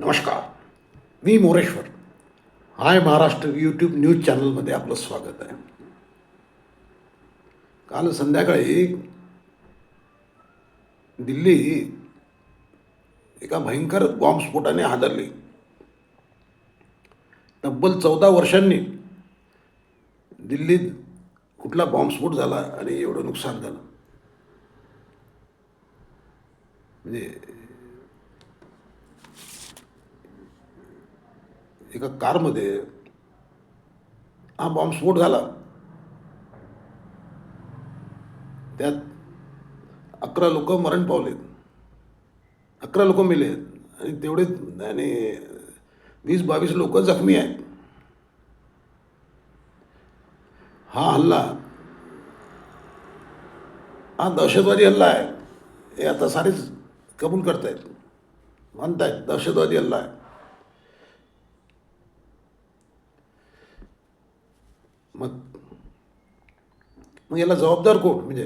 नमस्कार. मी Moreshwar. Hi Maharashtra YouTube news चॅनलमध्ये आपलं स्वागत आहे. काल संध्याकाळी दिल्ली एका भयंकर बॉम्बस्फोटाने हादरली. तब्बल चौदा वर्षांनी दिल्लीत कुठला बॉम्बस्फोट झाला आणि एवढं नुकसान झालं. म्हणजे एका कारमध्ये हा बॉम्बस्फोट झाला. त्यात अकरा लोक मरण पावलेत अकरा लोक मेले आणि तेवढेच आणि वीस बावीस लोक जखमी आहेत. हा हल्ला हा दहशतवादी हल्ला आहे. हे आता सारेच कबूल करतायत. म्हणतायत दहशतवादी हल्ला आहे. मग मग याला जबाबदार कोण? म्हणजे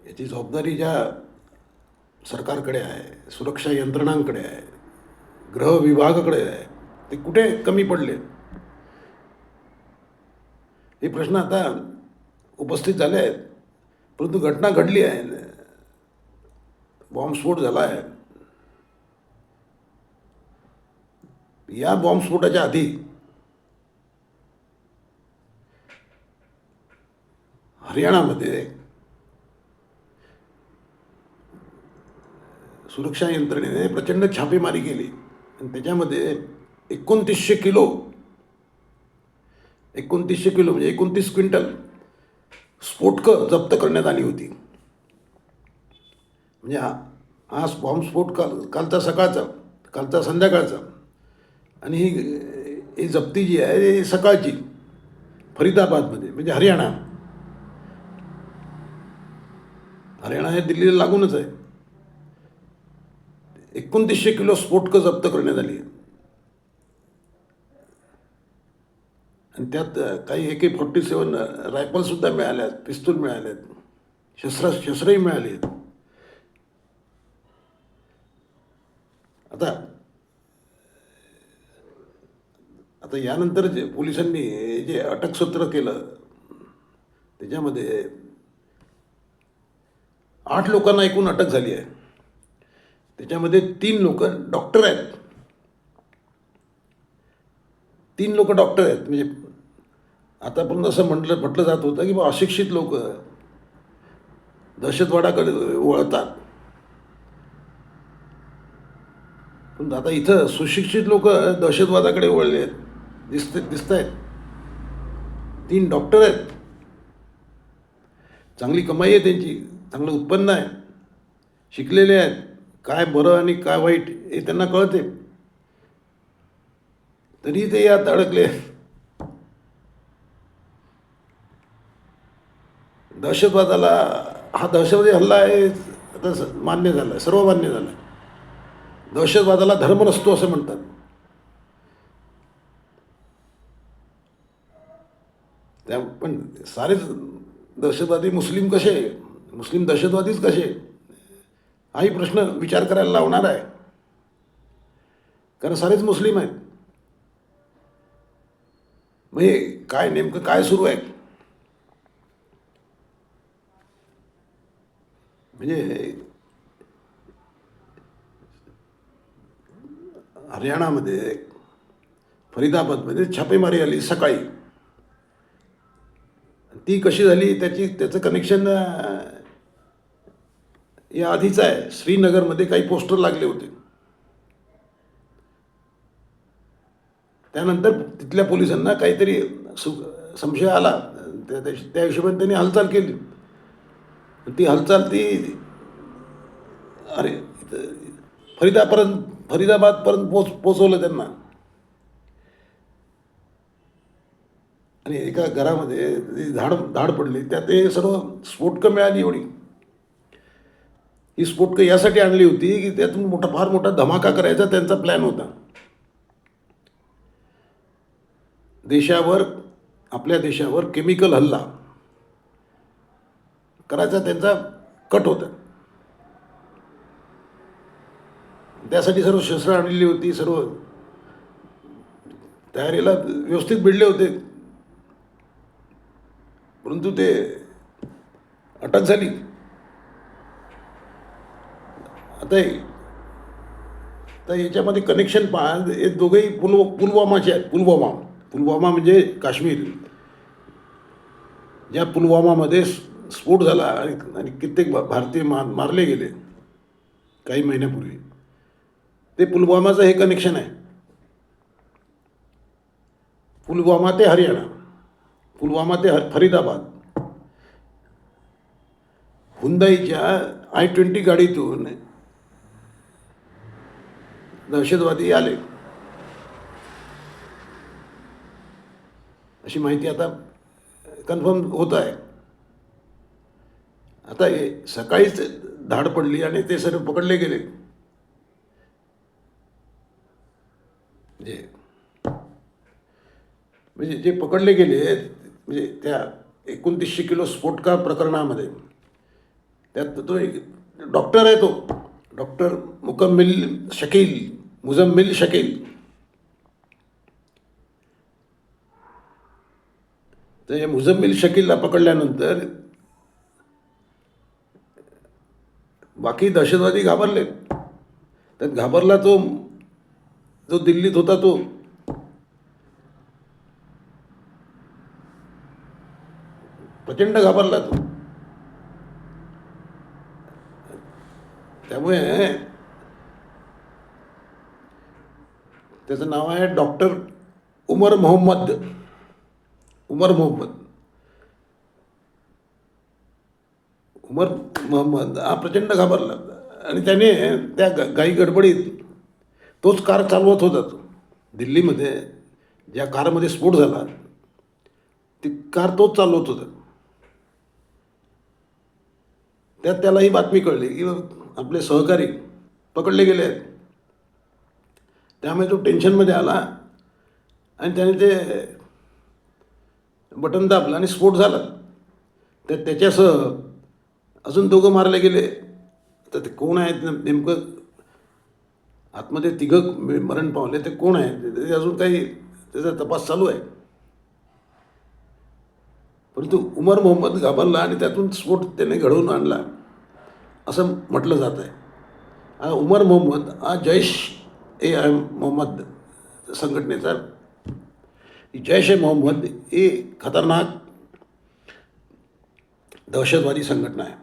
याची जबाबदारी ज्या सरकारकडे आहे सुरक्षा यंत्रणांकडे आहे गृह विभागाकडे आहे ते कुठे कमी पडले? हे प्रश्न आता उपस्थित झाले आहेत परंतु घटना घडली आहे. बॉम्बस्फोट झाला आहे. या बॉम्बस्फोटाच्या आधी हरियाणामध्ये सुरक्षा यंत्रणेने प्रचंड छापेमारी केली. आणि त्याच्यामध्ये एकोणतीसशे किलो एकोणतीसशे किलो म्हणजे एकोणतीस क्विंटल स्फोटकं जप्त करण्यात आली होती. म्हणजे हा हा बॉम्बस्फोट काल कालचा सकाळचा कालचा संध्याकाळचा. आणि ही ही जप्ती जी आहे सकाळची फरीदाबादमध्ये म्हणजे हरियाणा. हरियाणा हे दिल्लीला लागूनच आहे. एकोणतीसशे किलो स्फोटकं जप्त करण्यात आली आणि त्यात काही ए के फोर्टी सेवन रायफलसुद्धा मिळाल्या पिस्तूल मिळाले आहेत शस्त्र शस्त्रही मिळाली आहेत. आता आता यानंतर जे पोलिसांनी जे अटकसत्र केलं त्याच्यामध्ये आठ लोकांना एकूण अटक झाली आहे. त्याच्यामध्ये तीन लोक डॉक्टर आहेत. तीन लोक डॉक्टर आहेत. म्हणजे आतापर्यंत असं म्हटलं म्हटलं जात होतं की बा अशिक्षित लोक दहशतवादाकडे वळतात. पण आता इथं सुशिक्षित लोक दहशतवादाकडे वळले आहेत. दिसते दिसत आहेत तीन डॉक्टर आहेत. चांगली कमाई आहे त्यांची. चांगलं उत्पन्न आहे. शिकलेले आहेत. काय बरं आणि काय वाईट हे त्यांना कळते. तरी ते यात अडकले. दहशतवादाला हा दहशतवादी हल्ला आहे आता मान्य झाला आहे सर्व मान्य झालं आहे दहशतवादाला धर्म नसतो असं म्हणतात. त्या पण सारेच दहशतवादी मुस्लिम कसे? मुस्लिम दहशतवादीच कसे? हाही प्रश्न विचार करायला लावणार आहे. कारण सारेच मुस्लिम आहेत. म्हणजे काय नेमकं काय सुरू आहे? म्हणजे हरियाणामध्ये फरीदाबादमध्ये छापेमारी आली सकाळी. ती कशी झाली? त्याची त्याचं कनेक्शन या आधीच आहे. श्रीनगरमध्ये काही पोस्टर लागले होते. त्यानंतर तिथल्या पोलिसांना काहीतरी सु संशय आला. त्या त्या- हिशोबाने त्यांनी हालचाल केली. ती हालचाल ती अरे फरिदापर्यंत फरीदापर्यंत फरीदाबादपर्यंत पोच पोचवलं त्यांना. आणि एका घरामध्ये झाड झाड धाड पडली. त्यात ते सर्व स्फोटकं मिळाली एवढी. ही स्फोटकं यासाठी आणली होती की त्यातून मोठा फार मोठा धमाका करायचा त्यांचा प्लॅन होता. देशावर आपल्या देशावर केमिकल हल्ला करायचा त्यांचा कट होता. त्यासाठी सर्व शस्त्र आणलेली होती सर्व तयारीला व्यवस्थित भिडले होते. परंतु ते अटक झाली. आता हे- तर याच्यामध्ये कनेक्शन पहा. हे दोघेही पुल पुलवामाचे आहेत. पुलवामा. पुलवामा म्हणजे काश्मीर. ज्या पुलवामामध्ये स्फोट झाला आणि आणि कित्येक भा- भारतीय मार मारले गेले काही महिन्यापूर्वी. ते पुलवामाचं हे कनेक्शन आहे. पुलवामा ते हरियाणा. पुलवामा ते हर फरीदाबाद. हुंदाईच्या आय ट्वेंटी गाडीतून दहशतवादी आले. अशी माहिती आता कन्फर्म होत आहे. आता हे सकाळीच धाड पडली आणि ते सर्व पकडले गेले. जे म्हणजे जे पकडले गेले म्हणजे त्या एकोणतीसशे किलो स्फोटका प्रकरणामध्ये त्यात तो एक डॉक्टर आहे तो. डॉक्टर मुकम्मिल शकील. मुजम्मिल शकेल. तर या मुजम्मिल शकीलला पकडल्यानंतर बाकी दहशतवादी घाबरले. त्यात घाबरला तो जो दिल्लीत होता तो. प्रचंड घाबरला तो. त्यामुळे त्याचं नाव आहे डॉक्टर उमर मोहम्मद. उमर मोहम्मद. उमर मोहम्मद. हा प्रचंड घाबरला. आणि त्याने त्या गा- गाई गडबडीत तोच कार चालवत होता तो. दिल्लीमध्ये ज्या कारमध्ये स्फोट झाला ती कार तोच चालवत होता. त्यात त्याला ही बातमी कळली की आपले सहकारी पकडले गेले आहेत. त्यामुळे तो टेन्शनमध्ये आला आणि त्याने ते बटन दाबलं आणि स्फोट झाला. तर त्याच्यासह अजून दोघं मारले गेले. तर ते कोण आहेत नेमकं? आतमध्ये तिघं मरण पावले. ते कोण आहेत? ते- ते अजून काही त्याचा तपास चालू आहे. परंतु उमर मोहम्मद घाबरला आणि त्यातून स्फोट त्याने घडवून आणला. असं म्हटलं जात आहे हा उमर मोहम्मद हा जैश ए आय मोहम्मद संघटनेचा जैश ए मोहम्मद ही खतरनाक दहशतवादी संघटना आहे.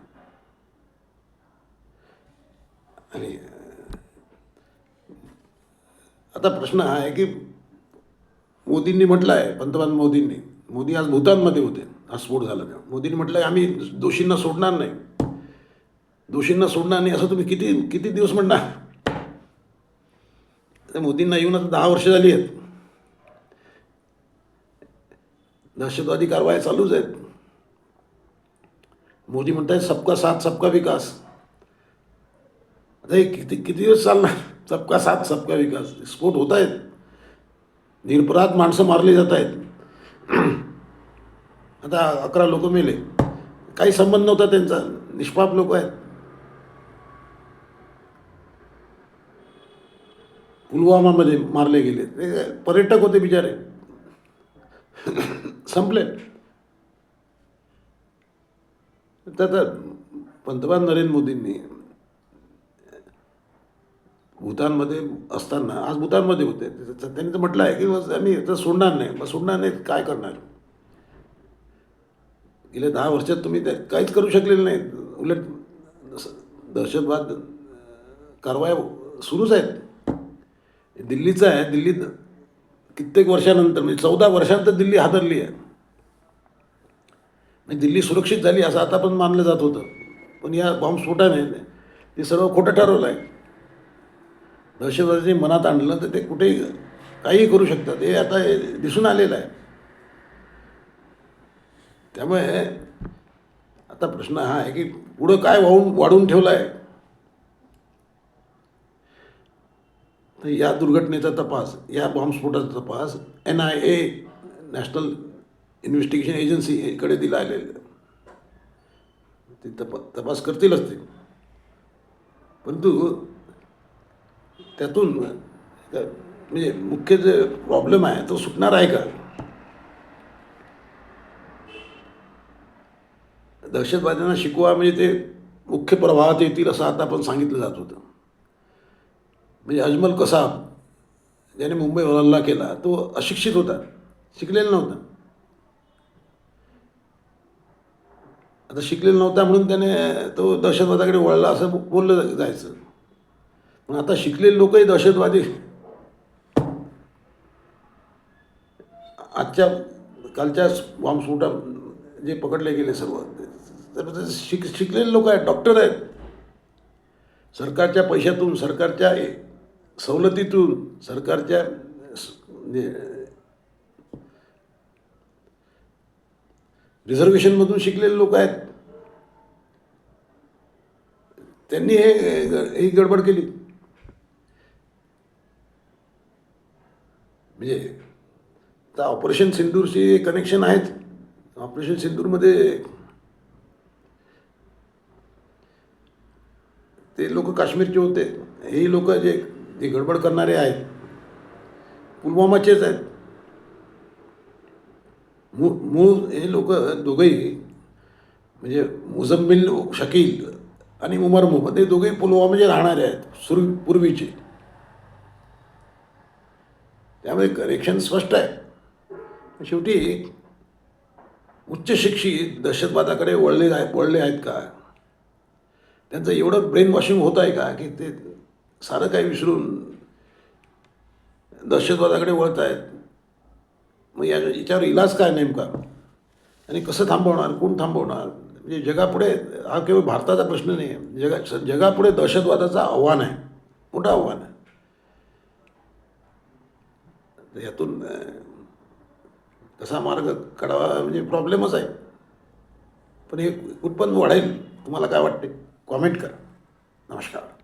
आणि आता प्रश्न हा आहे की मोदींनी म्हटलं आहे पंतप्रधान मोदींनी मोदी आज भूतानमध्ये होते हा स्फोट झाला तेव्हा. मोदींनी म्हटलं आहे आम्ही दोषींना सोडणार नाही. दोषींना सोडणार नाही असं तुम्ही किती किती दिवस म्हणणार? तर मोदींना येऊन आता दहा वर्ष झाली आहेत. दहशतवादी कारवाया चालूच आहेत. मोदी म्हणतायत सबका साथ सबका विकास. आता हे किती किती दिवस चालणार? सबका साथ सबका विकास. स्फोट होत आहेत निरपराध माणसं मारली जात आहेत आता अकरा लोक मेले. काही संबंध नव्हता त्यांचा. निष्पाप लोक आहेत. पुलवामामध्ये मारले गेले. ते पर्यटक होते बिचारे. संपले. तर पंतप्रधान नरेंद्र मोदींनी भूतानमध्ये असताना आज भूतानमध्ये होते. त्यांनी तर म्हटलं आहे की बस आम्ही तर सोडणार नाही. मग सोडणार नाही काय करणार? गेल्या दहा वर्षात तुम्ही ते काहीच करू शकलेलं नाही. उलट दहशतवाद कारवाया सुरूच आहेत. दिल्लीचं आहे दिल्लीत कित्येक वर्षानंतर म्हणजे चौदा वर्षांतर दिल्ली हादरली आहे. म्हणजे दिल्ली सुरक्षित झाली असं आता पण मानलं जात होतं. पण या बॉम्बस्फोटाने ते सर्व खोटं ठरवलं आहे दहशतवादी मनात आणलं तर ते कुठेही काहीही करू शकतात. हे आता दिसून आलेलं आहे. त्यामुळे आता प्रश्न हा आहे की पुढं काय वाहून वाढून ठेवलं आहे तर या दुर्घटनेचा तपास या बॉम्बस्फोटाचा तपास N I A National Investigation Agency इकडे दिला आलेलं ते तपा तपास करतीलच ते. परंतु त्यातून म्हणजे मुख्य जे प्रॉब्लेम आहे तो सुटणार आहे का? दहशतवाद्यांना शिकवा म्हणजे ते मुख्य प्रवाहात येतील असं आता आपण सांगितलं जात होतं. म्हणजे अजमल कसाब ज्याने मुंबईवर हल्ला केला तो अशिक्षित होता शिकलेला नव्हता. आता शिकलेला नव्हता म्हणून त्याने तो दहशतवादाकडे वळला असं बोललं जायचं. पण आता शिकलेले लोकही दहशतवादी. आजच्या कालच्या बॉम्बस्फोटा जे पकडले गेले सर्व तर शिक शिकलेले लोक आहेत डॉक्टर आहेत. सरकारच्या पैशातून सरकारच्या सवलतीतून सरकारच्या रिझर्वेशनमधून शिकलेले लोक आहेत. त्यांनी हे ही गडबड केली. म्हणजे आता ऑपरेशन सिंदूरशी कनेक्शन आहेत. ऑपरेशन सिंदूरमध्ये ते लोक काश्मीरचे होते. हे लोक जे जे गडबड करणारे आहेत. पुलवामाचेच आहेत. मूळ मूळ हे लोक दोघंही म्हणजे मुझम्मिल शकील आणि उमर मोहम्मद हे दोघेही पुलवामाचे राहणारे आहेत सुर पूर्वीचे. त्यामुळे करेक्शन स्पष्ट आहे. शेवटी उच्च शिक्षित दहशतवादाकडे वळले आहे वळले आहेत का? त्यांचं एवढं ब्रेन वॉशिंग होत आहे का की ते सारं काही विसरून दहशतवादाकडे वळत आहेत मग या याच्यावर इलाज काय नेमका? आणि कसं थांबवणार? कोण थांबवणार? म्हणजे जगापुढे हा केवळ भारताचा प्रश्न नाही आहे जगा जगापुढे दहशतवादाचं आव्हान आहे. मोठं आव्हान आहे. तर यातून तसा मार्ग काढावा म्हणजे प्रॉब्लेमच आहे. पण हे उत्पन्न वाढेल. तुम्हाला काय वाटते? कॉमेंट करा. नमस्कार.